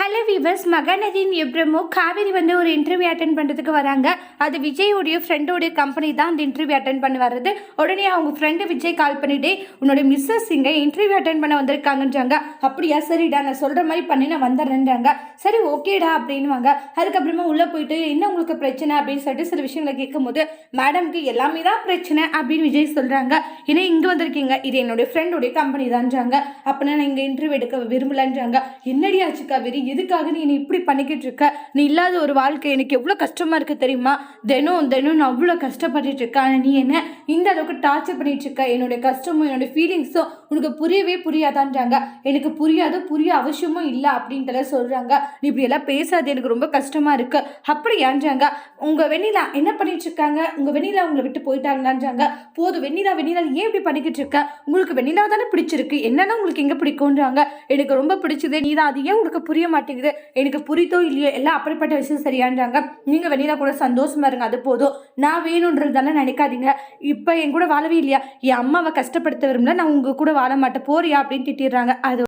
Hello viewers மகாநதியின் எப்ரமோ காவேரி வந்து ஒரு இன்டர்வியூ அட்டன் பண்ணுறதுக்கு வராங்க. அது விஜயோடைய ஃப்ரெண்டோடைய கம்பெனி தான் அந்த இன்டர்வியூ அட்டன் பண்ண வர்றது. உடனே அவங்க ஃப்ரெண்டு விஜய் கால் பண்ணிட்டே உன்னோட மிஸ்ஸஸ் இங்கே இன்டர்வியூ அட்டன் பண்ண வந்திருக்காங்கன்றாங்க. அப்படியா சரிடா நான் சொல்கிற மாதிரி பண்ணி நான் வந்துடுறேன்றாங்க சரி ஓகேடா அப்படின்வாங்க அதுக்கப்புறமா உள்ளே போயிட்டு என்ன உங்களுக்கு பிரச்சனை? அப்படின்னு சொல்லிட்டு சில விஷயங்களை கேட்கும்போது மேடம்க்கு எல்லாமே தான் பிரச்சனை அப்படின்னு விஜய் சொல்கிறாங்க ஏன்னா இங்கே வந்திருக்கீங்க. இது என்னுடைய ஃப்ரெண்டோடைய கம்பெனி தான்றாங்க. அப்படின்னா நான் இங்கே இன்டர்வியூ எடுக்க விரும்பலன்றாங்க. என்னடி ஆச்சு காவேரி? எதுக்காக நீ என்னை இப்படி பண்ணிக்கிட்டு இருக்க? நீ இல்லாத ஒரு வாழ்க்கை எனக்கு எவ்வளோ கஷ்டமாக இருக்குது தெரியுமா? தினம் தினம் நான் அவ்வளோ கஷ்டப்பட்டுட்டு இருக்கேன். நீ என்ன இந்த அளவுக்கு டார்ச்சர் பண்ணிட்டு இருக்க? என்னுடைய கஷ்டமும் என்னுடைய ஃபீலிங்ஸும் உனக்கு புரியவே புரியாதான்றாங்க. எனக்கு புரியாது புரிய அவசியமும் இல்லை அப்படின்ட்டு சொல்கிறாங்க நீ இப்படி எல்லாம் பேசாது எனக்கு ரொம்ப கஷ்டமாக இருக்கு. அப்படியான்றாங்க. உங்கள் வெண்ணிலா என்ன பண்ணிட்டு இருக்காங்க? உங்கள் வெண்ணிலா உங்களை விட்டு போயிட்டாங்களான்றாங்க. போதும் வெண்ணிலா வெண்ணிலா ஏன் இப்படி பண்ணிக்கிட்டு இருக்க? உங்களுக்கு வெண்ணிலா தானே பிடிச்சிருக்கு. என்னன்னா உங்களுக்கு எங்கே பிடிக்கும்ன்றாங்க. எனக்கு ரொம்ப பிடிச்சது நீ தான் அது ஏன் உங்களுக்கு புரிய மாட்டேங்குது. எனக்கு புரிதோ இல்லையோ எல்லாம் அப்படிப்பட்ட விஷயம் சரியான்றாங்க. நீங்கள் வெளியில கூட சந்தோஷமா இருங்க அது போதும். நான் வேணுன்றதெல்லாம் நினைக்காதீங்க. இப்போ என் கூட வாழவே இல்லையா? என் அம்மாவை கஷ்டப்படுத்த விரும்பல நான் உங்க கூட வாழ மாட்டேன். போறியா அப்படின்னு திட்டிடுறாங்க. அது